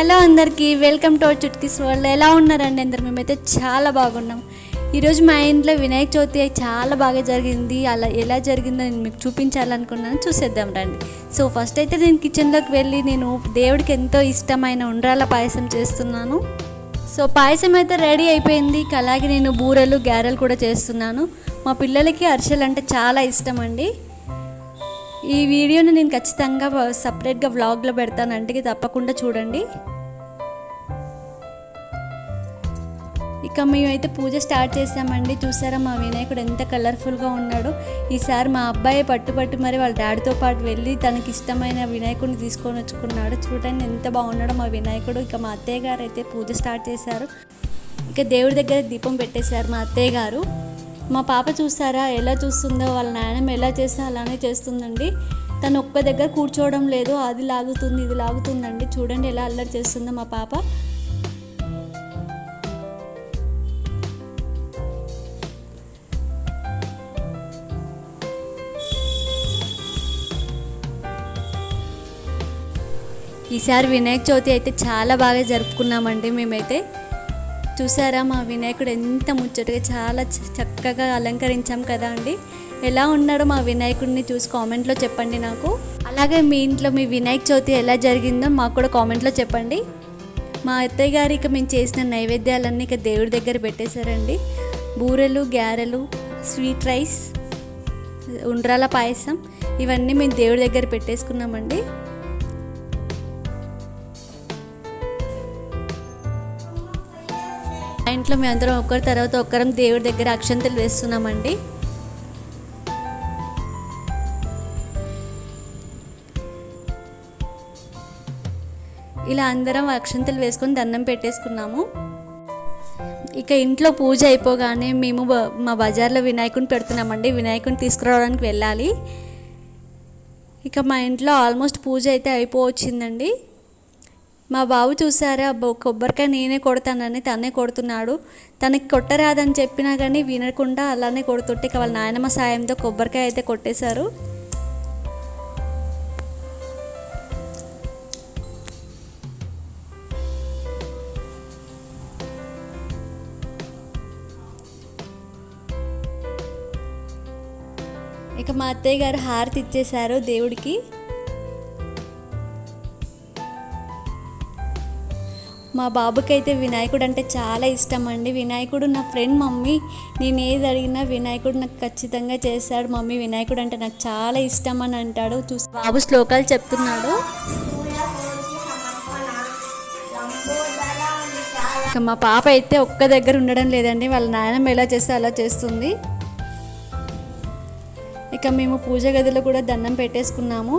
Hello అందరికీ welcome to our Chutkis world. ఎలా ఉన్నారండి అందరు? మేమైతే చాలా బాగున్నాం. ఈరోజు మా ఇంట్లో వినాయక చవితి చాలా బాగా జరిగింది. అలా ఎలా జరిగిందో నేను మీకు చూపించాలనుకున్నాను. చూసేద్దాం రండి. సో ఫస్ట్ అయితే నేను కిచెన్లోకి వెళ్ళి నేను దేవుడికి ఎంతో ఇష్టమైన ఉండ్రాల పాయసం చేస్తున్నాను. సో పాయసం అయితే రెడీ అయిపోయింది. అలాగే నేను బూరెలు గారెలు కూడా చేస్తున్నాను. మా పిల్లలకి అరిసెలు అంటే చాలా ఇష్టం అండి. ఈ వీడియోని నేను ఖచ్చితంగా సపరేట్గా వ్లాగ్లో పెడతానంటే తప్పకుండా చూడండి. ఇక మేమైతే పూజ స్టార్ట్ చేసామండి. చూసారా మా వినాయకుడు ఎంత కలర్ఫుల్గా ఉన్నాడో. ఈసారి మా అబ్బాయి పట్టు పట్టు మరి వాళ్ళ డాడీతో పాటు వెళ్ళి తనకి ఇష్టమైన వినాయకుడిని తీసుకొని వచ్చుకున్నాడు. చూడండి ఎంత బాగున్నాడో మా వినాయకుడు. ఇక మా అత్తయ్య గారు అయితే పూజ స్టార్ట్ చేశారు. ఇక దేవుడి దగ్గర దీపం పెట్టేశారు మా అత్తయ్య గారు. మా పాప చూసారా? ఎలా చూస్తుందో వాళ్ళ నాయనమ్మ ఎలా చేస్తే అలానే చేస్తుందండి. తను ఒక్క దగ్గర కూర్చోవడం లేదు. అది లాగుతుంది ఇది లాగుతుందండి. చూడండి ఎలా అల్లరి చేస్తుందో మా పాప. ఈసారి వినాయక చవితి అయితే చాలా బాగా జరుపుకున్నామండి మేమైతే. చూసారా మా వినాయకుడు ఎంత ముచ్చటగా చాలా చ- చక్కగా అలంకరించాం కదా అండి. ఎలా ఉన్నాడో మా వినాయకుడిని చూసి కామెంట్లో చెప్పండి నాకు. అలాగే మీ ఇంట్లో మీ వినాయక చవితి ఎలా జరిగిందో మాకు కూడా కామెంట్లో చెప్పండి. మా అత్తయ్య గారు ఇక మేము చేసిన నైవేద్యాలన్నీ ఇక దేవుడి దగ్గర పెట్టేశారండి. బూరెలు గారెలు స్వీట్ రైస్ ఉండ్రాల పాయసం ఇవన్నీ మేము దేవుడి దగ్గర పెట్టేసుకున్నామండి. మా ఇంట్లో మేమందరం ఒకరి తర్వాత ఒకరం దేవుడి దగ్గర అక్షంతలు వేస్తున్నామండి. ఇలా అందరం అక్షంతలు వేసుకొని దండం పెట్టేసుకున్నాము. ఇక ఇంట్లో పూజ అయిపోగానే మేము మా బజార్లో వినాయకుని పెడుతున్నామండి. వినాయకుని తీసుకురావడానికి వెళ్ళాలి. ఇక మా ఇంట్లో ఆల్మోస్ట్ పూజ అయితే అయిపోవచ్చిందండి. మా బాబు చూసారా? కొబ్బరికాయ నేనే కొడతానని తనే కొడుతున్నాడు. తనకి కొట్టరాదని చెప్పినా కానీ వినకుండా అలానే కొడుతుంటే ఇక వాళ్ళ నాయనమ్మ సాయంతో కొబ్బరికాయ అయితే కొట్టేశారు. ఇక మా అత్తయ్య గారు హారతి ఇచ్చేశారు దేవుడికి. మా బాబుకి అయితే వినాయకుడు అంటే చాలా ఇష్టం అండి వినాయకుడు నా ఫ్రెండ్ మమ్మీ. నేను ఏది అడిగినా వినాయకుడు నాకు ఖచ్చితంగా చేస్తాడు. మమ్మీ వినాయకుడు అంటే నాకు చాలా ఇష్టం అని అంటాడు. చూసి బాబు శ్లోకాలు చెప్తున్నాడు. ఇక మా పాప అయితే ఒక్క దగ్గర ఉండడం లేదండి. వాళ్ళ నాయనమ్మ ఎలా చేస్తే అలా చేస్తుంది. ఇక మేము పూజ గదిలో కూడా దండం పెట్టేసుకున్నాము.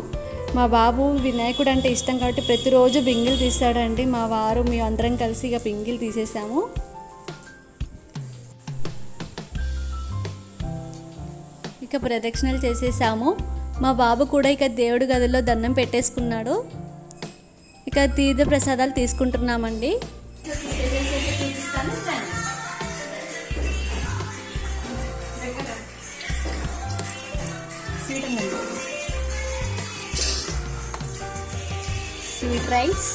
మా బాబు వినాయకుడు అంటే ఇష్టం కాబట్టి ప్రతిరోజు బింగిల్ తీస్తాడండి. మా వారు మేము అందరం కలిసి ఇక బింగిల్ తీసేసాము. ఇక ప్రదక్షిణలు చేసేసాము. మా బాబు కూడా ఇక దేవుడి గదిలో దండం పెట్టేసుకున్నాడు. ఇక తీర్థ ప్రసాదాలు తీసుకుంటున్నామండి. స్వీట్ రైస్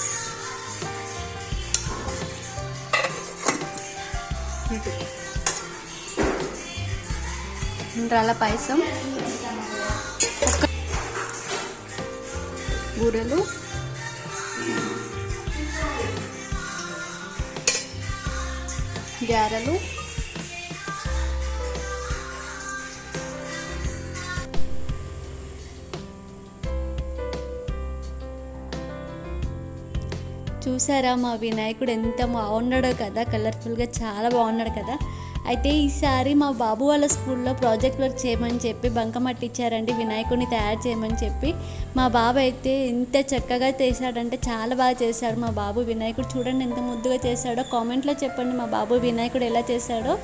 ఉండ్రాల పాయసం. ఒక్క- బూరెలు. గారెలు. చూసారా మా వినాయకుడు ఎంత బాగున్నాడో కదా కలర్ఫుల్గా చాలా బాగున్నాడు కదా. అయితే ఈసారి మా బాబు వాళ్ళ స్కూల్లో ప్రాజెక్ట్ వర్క్ చేయమని చెప్పి బంకమట్టి ఇచ్చారండి వినాయకుడిని తయారు చేయమని చెప్పి. మా బాబు అయితే ఎంత చక్కగా చేశాడంటే చాలా బాగా చేశాడు మా బాబు. వినాయకుడు చూడండి ఎంత ముద్దుగా చేశాడో. కామెంట్లో చెప్పండి మా బాబు వినాయకుడు ఎలా చేశాడో.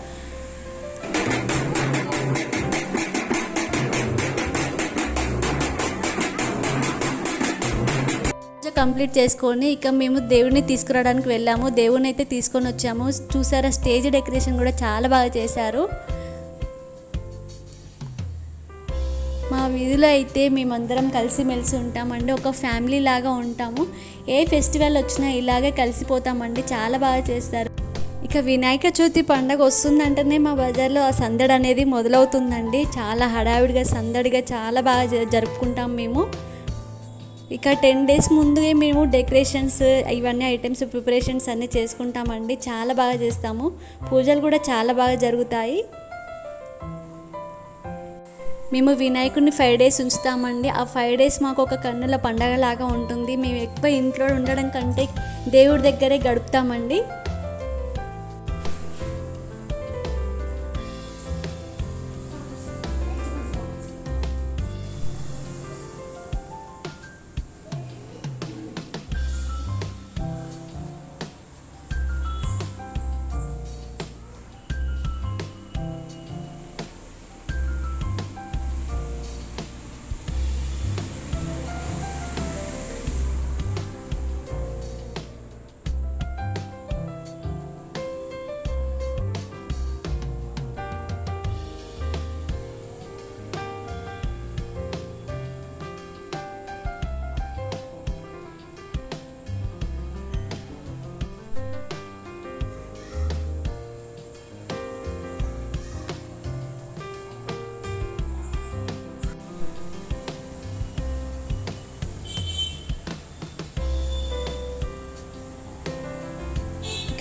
కంప్లీట్ చేసుకొని ఇక మేము దేవుడిని తీసుకురావడానికి వెళ్ళాము. దేవుడిని అయితే తీసుకొని వచ్చాము. చూసారా స్టేజ్ డెకరేషన్ కూడా చాలా బాగా చేశారు. మా వీధిలో అయితే మేమందరం కలిసిమెలిసి ఉంటామండి. ఒక ఫ్యామిలీ లాగా ఉంటాము. ఏ ఫెస్టివల్ వచ్చినా ఇలాగే కలిసిపోతామండి. చాలా బాగా చేస్తారు. ఇక వినాయక చవితి పండగ వస్తుందంటేనే మా బజార్లో ఆ సందడి అనేది మొదలవుతుందండి. చాలా హడావిడిగా సందడిగా చాలా బాగా జరుపుకుంటాం మేము. ఇక టెన్ డేస్ ముందుగా మేము డెకరేషన్స్ ఇవన్నీ ఐటమ్స్ ప్రిపరేషన్స్ అన్నీ చేసుకుంటామండి. చాలా బాగా చేస్తాము. పూజలు కూడా చాలా బాగా జరుగుతాయి. మేము వినాయకుడిని ఫైవ్ డేస్ ఉంచుతామండి. ఆ ఫైవ్ డేస్ మాకు ఒక కన్నుల పండగలాగా ఉంటుంది. మేము ఎక్కువ ఇంట్లో ఉండడం కంటే దేవుడి దగ్గరే గడుపుతామండి.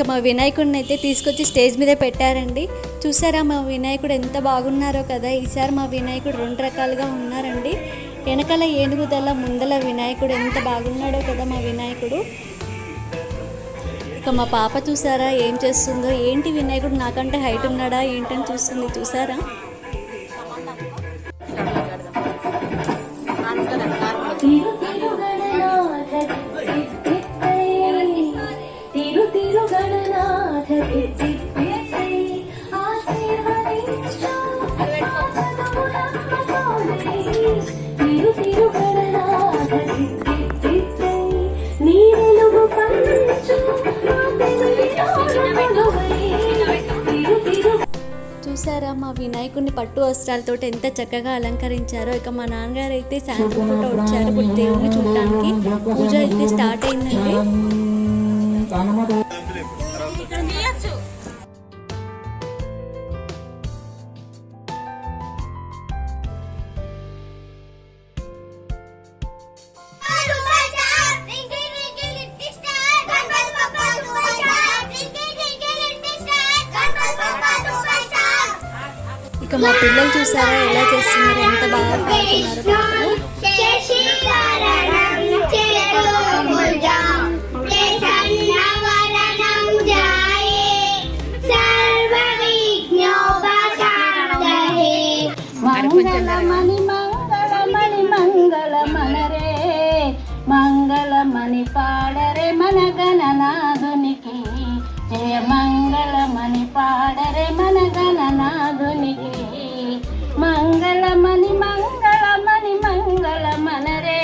ఇంకా మా వినాయకుడిని అయితే తీసుకొచ్చి స్టేజ్ మీద పెట్టారండి. చూసారా మా వినాయకుడు ఎంత బాగున్నారో కదా? ఈసారి మా వినాయకుడు రెండు రకాలుగా ఉన్నారండి. వెనకాల ఏనుగుదల ముందల వినాయకుడు ఎంత బాగున్నాడో కదా మా వినాయకుడు. ఇక మా పాప చూసారా ఏం చేస్తుందో? ఏంటి వినాయకుడు నాకంటే హైట్ ఉన్నాడా? ఏంటని చూస్తుంది చూసారా? చూసారా? మా వినాయకుడిని పట్టు వస్త్రాలతో ఎంత చక్కగా అలంకరించారో. ఇక మా నాన్నగారు అయితే సాయంత్రం పూట వచ్చారు. ఇప్పుడు దేవుడిని చూడటానికి. పూజ అయితే స్టార్ట్ అయిందండి. ఇక మా పిల్లలు చూసారా? ఎలా చేస్తున్నారు? ఎంత బాగా పాడుతున్నారో మంగళమణి మంగళమణి మంగళమనరే మంగళమణి పాడరే మన గణనాథునికి జయ మంగళమణి పాడరే మన గణనాథునికి. మంగళమణి మంగళమణి మంగళమనరే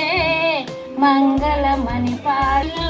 మంగళమణి పాడం